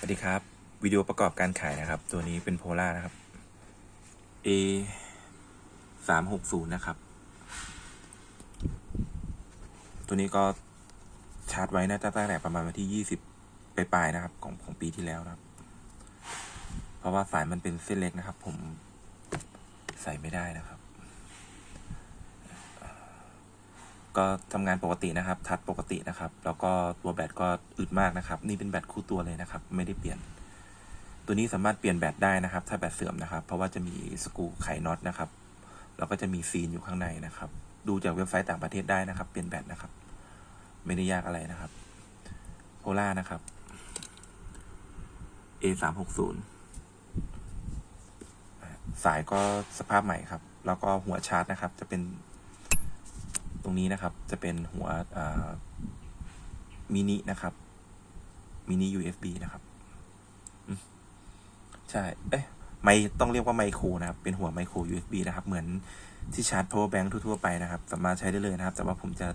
สวัสดีครับ วิดีโอประกอบการขายนะครับ ตัวนี้เป็นโพล่านะครับ A สามหกศูนย์นะครับ ตัวนี้ก็ชาร์จไว้น่าจะตั้งแต่ประมาณวันที่ยี่สิบปลายๆนะครับ ของของปีที่แล้วนะครับ เพราะว่าสายมันเป็นเส้นเล็กนะครับ ผมใส่ไม่ได้นะครับ ก็ทำงานปกตินะครับ ทัดปกตินะครับ แล้วก็ตัวแบตก็อึดมากนะครับ นี่เป็นแบตคู่ตัวเลยนะครับ ไม่ได้เปลี่ยน ตัวนี้สามารถเปลี่ยนแบตได้นะครับ ถ้าแบตเสื่อมนะครับ เพราะว่าจะมีสกูไขน็อตนะครับ แล้วก็จะมีซีนอยู่ข้างในนะครับ ดูจากเว็บไซต์ต่างประเทศได้นะครับ เปลี่ยนแบตนะครับ ไม่ได้ยากอะไรนะครับโพล่านะครับ A สามหกศูนย์สายก็สภาพใหม่ครับ แล้วก็หัวชาร์จนะครับ จะเป็น รงนี้นะครับ จะเป็นหัวมินินะครับมินิ USB นะครับใช่ เอ๊ะไม่ต้องเรียกว่าไมโครนะครับ เป็นหัวไมโคร USB นะครับ เหมือนที่ชาร์จ power bank ทั่วๆไปนะครับ สามารถใช้ได้เลยนะครับ แต่ว่าผมจะ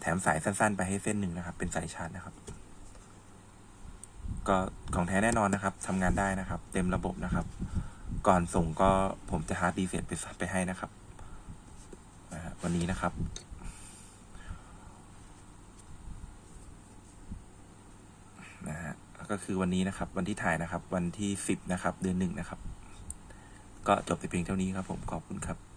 แถมสายสั้น ๆ ไปให้เส้นหนึ่งนะครับ เป็นสายชาร์จนะครับ ก็ของแท้แน่นอนนะครับทำงานได้นะครับ เต็มระบบนะครับ ก่อนส่งก็ผมจะฮาร์ดดีเซตไปไปให้นะครับ วันนี้นะครับ นะฮะก็คือวันนี้นะครับ วันที่ถ่ายนะครับ วันที่สิบนะครับ เดือนหนึ่งนะครับ ก็จบแต่เพียงเท่านี้ครับ ผมขอบคุณครับ